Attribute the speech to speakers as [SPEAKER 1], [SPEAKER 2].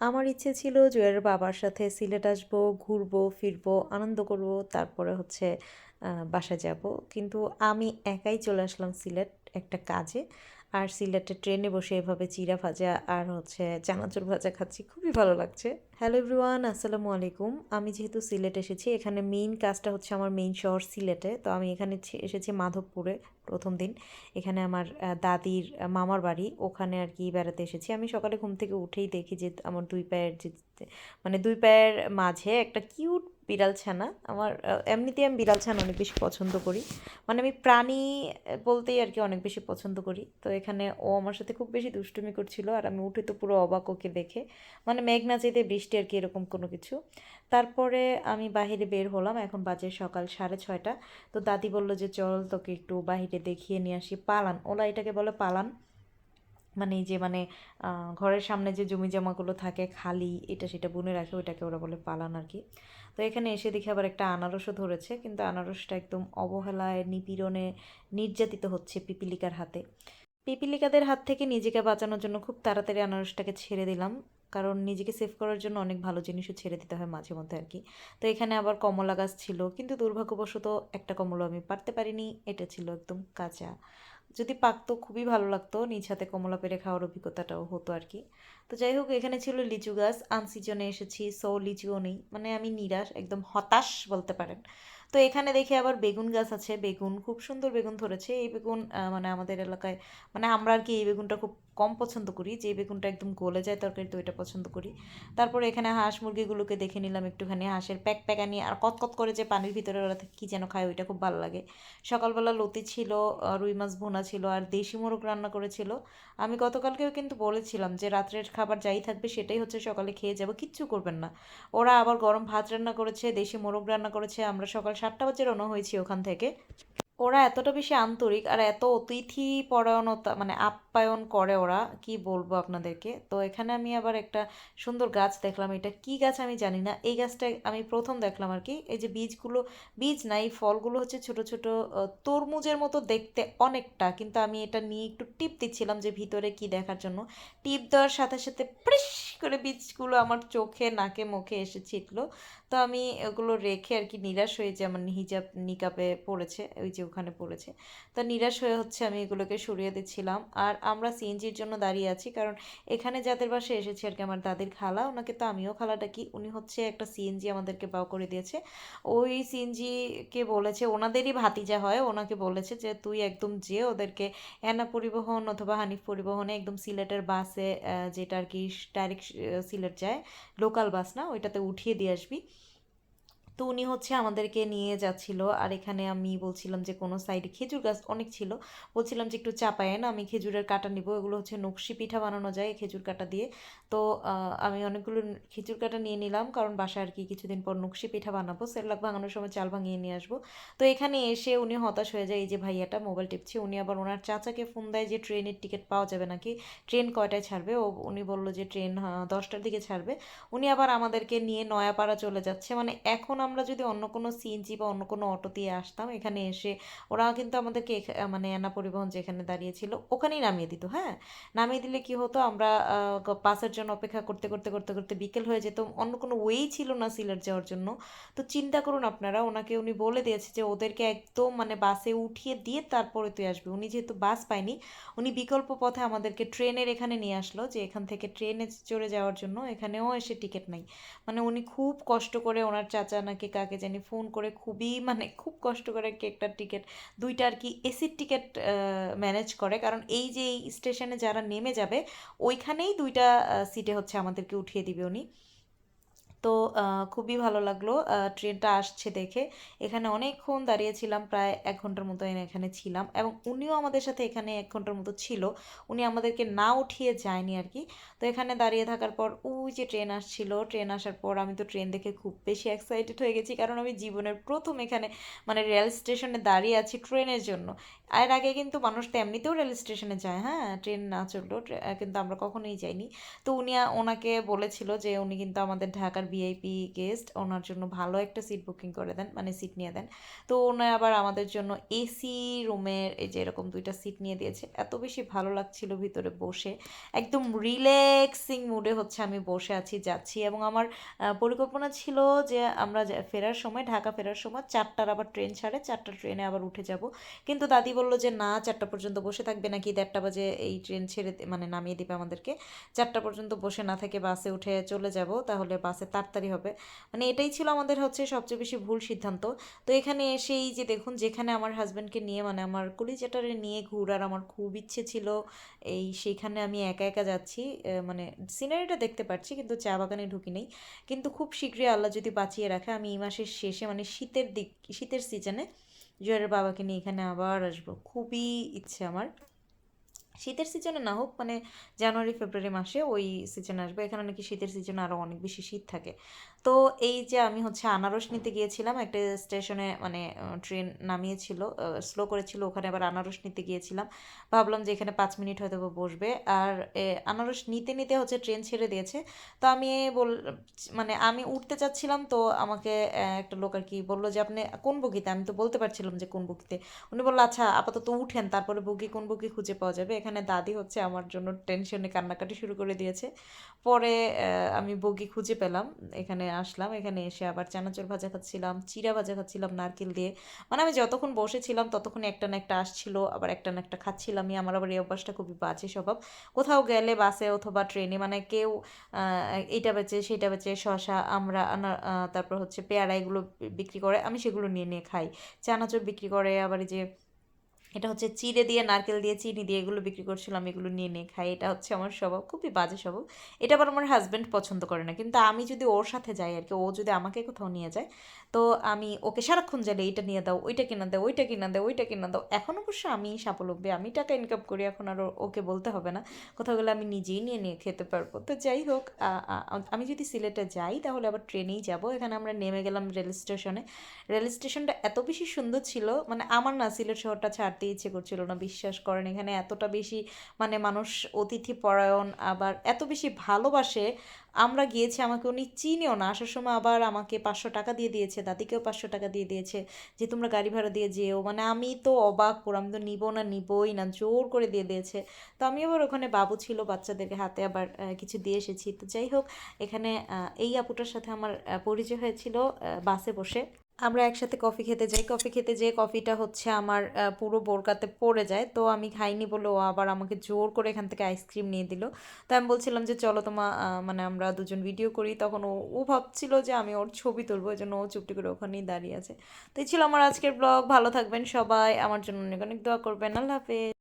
[SPEAKER 1] আমার ইচ্ছে ছিল জয়ের বাবার সাথে সিলেট আসব, ঘুরবো, ফিরবো, আনন্দ করব, তারপরে হচ্ছে বাসা যাব। কিন্তু আমি একাই চলে আসলাম সিলেট একটা কাজে। আর সিলেটে ট্রেনে বসে এভাবে চিড়া ভাজা আর হচ্ছে চানাচুর ভাজা খাচ্ছি, খুবই ভালো লাগছে। হ্যালো এভরিওয়ান আসসালামু আলাইকুম। আমি যেহেতু সিলেট এসেছি, এখানে মেইন কাজটা হচ্ছে আমার মেইন শহর সিলেটে। তো আমি এখানে এসেছি মাধবপুরে প্রথম দিন। এখানে আমার দাদির মামার বাড়ি। ওখানে আর কি বেড়াতে এসেছি। আমি সকালে ঘুম থেকে উঠেই দেখি যে আমার দুই পায়ের যে মানে দুই পায়ের মাঝে একটা কিউট বিড়াল ছানা। আমার এমনিতেই আমি বিড়াল ছানা অনেক বেশি পছন্দ করি। মানে আমি প্রাণী বলতেই আর কি অনেক বেশি পছন্দ করি। তো এখানে ও আমার সাথে খুব বেশি দুষ্টুমি করছিল আর আমি উঠে তো পুরো অবাক ওকে দেখে। মানে মেঘ না যেতে, বৃষ্টি আর কি এরকম কোনো কিছু। তারপরে আমি বাইরে বের হলাম। এখন বাজে সকাল সাড়ে ছয়টা। তো দাদি বলল যে, চল তোকে একটু বাইরে দেখিয়ে নিয়ে আসি। পালান। ওলা এটাকে বলে পালান। মানে যে মানে ঘরের সামনে যে জমি জমাগুলো থাকে খালি, এটা সেটা বুনে রাখে, ওইটাকে ওরা বলে পালান আর কি তো এখানে এসে দেখি আবার একটা আনারসও ধরেছে, কিন্তু আনারসটা একদম অবহেলায়, নিপীড়নে নির্যাতিত হচ্ছে পিপিলিকার হাতে। পিপিলিকাদের হাত থেকে নিজেকে বাঁচানোর জন্য খুব তাড়াতাড়ি আনারসটাকে ছেড়ে দিলাম, কারণ নিজেকে সেভ করার জন্য অনেক ভালো জিনিসও ছেড়ে দিতে হয় মাঝে মধ্যে আর কি তো এখানে আবার কমলা গাছ ছিল, কিন্তু দুর্ভাগ্যবশত একটা কমলা আমি পারতে পারিনি, এটা ছিল একদম কাঁচা। যদি পাকতো খুবই ভালো লাগতো। নিজ হাতে কমলা পেরে খাওয়ার অভিজ্ঞতাটাও হতো আর কি। তো যাই হোক, এখানে ছিল লিচু গাছ। আনসিজনে এসেছি সো লিচুও নেই। মানে আমি নিরাশ, একদম হতাশ বলতে পারেন। তো এখানে দেখে আবার বেগুন গাছ আছে। বেগুন, খুব সুন্দর বেগুন ধরেছে। এই বেগুন মানে আমাদের এলাকায় মানে আমরা আর কি এই বেগুনটা খুব কম পছন্দ করি যে বেগুনটা একদম গলে যায় তরকারি তো এটা পছন্দ করি। তারপরে এখানে হাঁস মুরগিগুলোকে দেখে নিলাম একটুখানি, হাঁসের প্যাক প্যাকানি আর কতকত করে যে পানির ভিতরে ওরা কী যেন খায় ওইটা খুব ভালো লাগে। সকালবেলা লতি ছিল রুই মাছ ভুনা ছিল আর দেশি মোরগ রান্না করেছিল। আমি গতকালকেও কিন্তু বলেছিলাম যে রাত্রের খাবার যাই থাকবে সেটাই হচ্ছে সকালে খেয়ে যাব, কিচ্ছু করবেন না। ওরা আবার গরম ভাত রান্না করেছে, দেশি মোরগ রান্না করেছে, আমরা সকাল সাতটা বাজে রওনা হয়েছি ওখান থেকে। ওরা এতটা বেশি আন্তরিক আর এত অতিথি পরায়ণতা মানে আপ্যায়ন করে ওরা, কি বলব আপনাদেরকে? তো এখানে আমি আবার একটা সুন্দর গাছ দেখলাম। এটা কি গাছ আমি জানি না। এই গাছটা আমি প্রথম দেখলাম আর কি। এই যে বীজগুলো, বীজ নাই, ফলগুলো হচ্ছে ছোট ছোট তরমুজের মতো দেখতে অনেকটা। কিন্তু আমি এটা নিয়ে একটু টিপ দিচ্ছিলাম যে ভিতরে কি দেখার জন্য। টিপ দেওয়ার সাথে সাথে প্রিস করে বীজগুলো আমার চোখে, নাকে, মুখে এসে ছিটলো। তো আমি ওগুলো রেখে আর কি নিরাশ হয়ে যে আমার হিজাব, নিকাপে পড়েছে। ওই যে ওখানে পড়েছে। তা নিরাশ হয়ে হচ্ছে আমি এগুলোকে সরিয়ে দিচ্ছিলাম। আর আমরা সিএনজির জন্য দাঁড়িয়ে আছি, কারণ এখানে যাদের বাসায় এসেছে আর কি আমার দাদির খালা, ওনাকে তো আমিও খালাটা ডাকি উনি হচ্ছে একটা সিএনজি আমাদেরকে বাও করে দিয়েছে। ওই সিএনজিকে বলেছে, ওনাদেরই ভাতিজা হয়, ওনাকে বলেছে যে, তুই একদম যে ওদেরকে এনা পরিবহন অথবা হানিফ পরিবহনে একদম সিলেটের বাসে যেটা আর কি ডাইরেক্ট সিলেট যায় লোকাল বাস না, ওইটাতে উঠিয়ে দিয়ে আসবি। তো উনি হচ্ছে আমাদেরকে নিয়ে যাচ্ছিল। আর এখানে আমি বলছিলাম যে, কোনো সাইডে খেজুর গাছ অনেক ছিল। বলছিলাম যে, একটু চাপায় না আমি খেজুরের কাটা নিব। এগুলো হচ্ছে নকশি পিঠা বানানো যায় খেজুর কাটা দিয়ে। তো আমি অনেকগুলো খেজুর কাটা নিয়ে নিলাম। কারণ বাসায় আর কি কিছুদিন পর নকশি পিঠা বানাবো। সেরলাক ভাঙানোর সময় চাল ভাঙিয়ে নিয়ে আসব। তো এখানে এসে উনি হতাশ হয়ে যায়, এই যে ভাইয়াটা মোবাইল টিপছে। উনি আবার ওনার চাচাকে ফোন দেয় যে, ট্রেনের টিকিট পাওয়া যাবে নাকি? ট্রেন কয়টায় ছাড়বে? ও, উনি বলল যে, ট্রেন দশটার দিকে ছাড়বে। উনি আবার আমাদেরকে নিয়ে নয়াপাড়া চলে যাচ্ছে। মানে এখন আমরা যদি অন্য কোনো সিএনজি বা অন্য কোনো অটো দিয়ে আসতাম, এখানে এসে ওরা কিন্তু আমাদেরকে মানে এনা পরিবহন যেখানে দাঁড়িয়েছিল, ওখানেই নামিয়ে দিত হ্যাঁ? নামিয়ে দিলে কি হতো, আমরা বাসের জন্য অপেক্ষা করতে করতে করতে করতে বিকেল হয়ে যেত, অন্য কোনো ওয়েই ছিল না সিলেট যাওয়ার জন্য। তো চিন্তা করুন আপনারা, ওনাকে উনি বলে দিয়েছে যে, ওদেরকে একদম মানে বাসে উঠিয়ে দিয়ে তারপরে তুই আসবি। উনি যেহেতু বাস পায়নি, উনি বিকল্প পথে আমাদেরকে ট্রেনের এখানে নিয়ে আসলো যে, এখান থেকে ট্রেনে চড়ে যাওয়ার জন্য এখানেও এসে টিকিট নাই। মানে উনি খুব কষ্ট করে ওনার চাচা কাকে জানি ফোন করে খুবই মানে খুব কষ্ট করে কি একটা টিকিট দুইটা আর কি এসির টিকিট ম্যানেজ করে। কারণ এই যে এই স্টেশনে যারা নেমে যাবে, ওইখানেই দুইটা সিটে হচ্ছে আমাদেরকে উঠিয়ে দিবে উনি। তো খুবই ভালো লাগল ট্রেনটা আসছে দেখে। এখানে অনেকক্ষণ দাঁড়িয়েছিলাম, প্রায় এক ঘণ্টার মতো এখানে ছিলাম এবং উনিও আমাদের সাথে এখানে এক ঘণ্টার মতো ছিল। উনি আমাদেরকে না উঠিয়ে যায়নি আর কি। তো এখানে দাঁড়িয়ে থাকার পর ওই যে ট্রেন আসছিল, ট্রেন আসার পর আমি তো ট্রেন দেখে খুব বেশি এক্সাইটেড হয়ে গেছি কারণ আমি জীবনের প্রথম এখানে মানে রেল স্টেশনে দাঁড়িয়ে আছি ট্রেনের জন্য। এর আগে কিন্তু মানুষ তো এমনিতেও রেল স্টেশনে যায় হ্যাঁ? ট্রেন না চললেও কিন্তু আমরা কখনোই যাইনি। তো উনি ওনাকে বলেছিল যে উনি কিন্তু আমাদের ঢাকার ভিআইপি গেস্ট ওনার জন্য ভালো একটা সিট বুকিং করে দেন মানে সিট নিয়ে দেন। তো ওনার আবার আমাদের জন্য এসি রুমের এই যে এরকম দুইটা সিট নিয়ে দিয়েছে। এত বেশি ভালো লাগছিল ভিতরে বসে। একদম রিল্যাক্সিং মুডে হচ্ছে আমি বসে আছি, যাচ্ছি। এবং আমার পরিকল্পনা ছিল যে আমরা ফেরার সময়, ঢাকা ফেরার সময় চারটার আবার ট্রেন ছাড়ে চারটা ট্রেনে আবার উঠে যাব। কিন্তু দাদি বলল যে, না, চারটা পর্যন্ত বসে থাকবে নাকি দেড়টা বাজে এই ট্রেন ছেড়ে মানে নামিয়ে দিবে আমাদেরকে। চারটা পর্যন্ত বসে না থেকে বাসে উঠে চলে যাব, তাহলে বাসে তাড়াতাড়ি হবে। মানে এটাই ছিল আমাদের হচ্ছে সবচেয়ে বেশি ভুল সিদ্ধান্ত। তো এখানে এসেই যে দেখুন, যেখানে আমার হাজব্যান্ডকে নিয়ে মানে আমার কলিজাটারে নিয়ে ঘোরার আমার খুব ইচ্ছে ছিল, এই সেইখানে আমি একা একা যাচ্ছি মানে সিনারিটা দেখতে পাচ্ছি কিন্তু চা বাগানে ঢুকি নেই। কিন্তু খুব শীঘ্রই আল্লাহ যদি বাঁচিয়ে রাখে, আমি এই মাসের শেষে মানে শীতের দিক, শীতের সিজনে জয়ের বাবাকে নিয়ে এখানে আবার আসব। খুবই ইচ্ছে আমার। শীতের সিজনে না হোক মানে জানুয়ারি ফেব্রুয়ারি মাসে ওই সিজনে আসবে। এখানে নাকি শীতের সিজনে আরও অনেক বেশি শীত থাকে। তো এই যে আমি হচ্ছে আনারস নিতে গিয়েছিলাম, একটা স্টেশনে মানে ট্রেন নামিয়েছিল স্লো করেছিল, ওখানে আবার আনারস নিতে গিয়েছিলাম। ভাবলাম যে এখানে পাঁচ মিনিট হয়তো বসবে। আর আনারস নিতে নিতে হচ্ছে ট্রেন ছেড়ে দিয়েছে। তো আমি বল মানে আমি উঠতে চাচ্ছিলাম, তো আমাকে একটা লোক আর কি বলল যে, আপনি কোন বগিতে? আমি তো বলতে পারছিলাম যে কোন বগিতে। উনি বলল আচ্ছা আপাতত উঠেন, তারপরে বগি, কোন বগি খুঁজে পাওয়া যাবে? এখানে দাদি হচ্ছে আমার জন্য টেনশনে কান্নাকাটি শুরু করে দিয়েছে। পরে আমি বগি খুঁজে পেলাম, এখানে আসলাম, এখানে এসে আবার চানাচুর ভাজা খাচ্ছিলাম চিড়া ভাজা খাচ্ছিলাম, নারকেল দিয়ে। মানে আমি যতক্ষণ বসেছিলাম, ততক্ষণ একটা না একটা আসছিল, আবার একটা না একটা খাচ্ছিলামই। আমার আবার এই অভ্যাসটা খুবই বাজে স্বভাব। কোথাও গেলে বাসে অথবা ট্রেনে মানে কেউ এইটা বেচে, সেটা বেচে, শশা, আমরা তারপর হচ্ছে পেয়ারা এগুলো বিক্রি করে, আমি সেগুলো নিয়ে নিয়ে খাই। চানাচুর বিক্রি করে, আবার এই যে এটা হচ্ছে চিড়ে দিয়ে, নারকেল দিয়ে, চিনি দিয়ে এগুলো বিক্রি করছিলাম, এগুলো নিয়ে নিয়ে খাই। এটা হচ্ছে আমার স্বভাব, খুবই বাজে স্বভাব। এটা আবার আমার হাজব্যান্ড পছন্দ করে না। কিন্তু আমি যদি ওর সাথে যাই আর কি, ও যদি আমাকে কোথাও নিয়ে যায়, তো আমি ওকে সারাক্ষণ জানি এইটা নিয়ে দাও, ওইটা কিনা দাও, ওইটা কিনা দাও, ওইটা কিনা দাও। এখন অবশ্য আমি স্বাবলম্বী, আমি টাকা ইনকাম করি, এখন আর ওকে বলতে হবে না। কোথাও গেলে আমি নিজেই নিয়ে নিয়ে খেতে পারব। তো যাই হোক আমি যদি সিলেটে যাই, তাহলে আবার ট্রেনেই যাব। এখানে আমরা নেমে গেলাম রেল স্টেশনে। রেল স্টেশনটা এত বেশি সুন্দর ছিল মানে আমার না, সিলেট শহরটা ছাড়তে ইচ্ছে করছিল না, বিশ্বাস করেন। এখানে এতটা বেশি মানে মানুষ অতিথি পরায়ণ আবার এত বেশি ভালোবাসে। আমরা গিয়েছি, আমাকে উনি চিনেও না। আসার সময় আবার আমাকে পাঁচশো টাকা দিয়ে দিয়েছে, দাদিকেও পাঁচশো টাকা দিয়ে দিয়েছে যে, তোমরা গাড়ি ভাড়া দিয়ে যেও। মানে আমি তো অবাক, পুরো আমি তো নিবো না, নিবই না, জোর করে দিয়ে দিয়েছে। তো আমি আবার ওখানে বাবু ছিল, বাচ্চাদেরকে হাতে আবার কিছু দিয়ে এসেছি। তো যাই হোক, এখানে এই আপুটার সাথে আমার পরিচয় হয়েছিল বাসে বসে। আমরা একসাথে কফি খেতে যাই। কফি খেতে যেয়ে কফিটা হচ্ছে আমার পুরো বোরকাতে পড়ে যায়। তো আমি খাইনি বলে ও আবার আমাকে জোর করে এখান থেকে আইসক্রিম নিয়ে দিল। তো আমি বলছিলাম যে, চলো তোমা মানে আমরা দুজন ভিডিও করি। তখন ও ও ভাবছিল যে, আমি ওর ছবি তুলবো। ওই জন্য ও চুপটি করে ওখানেই দাঁড়িয়ে আছে। তো এই ছিল আমার আজকের ব্লগ ভালো থাকবেন সবাই। আমার জন্য অনেক অনেক দোয়া করবেন। আল্লাহ হাফেজ।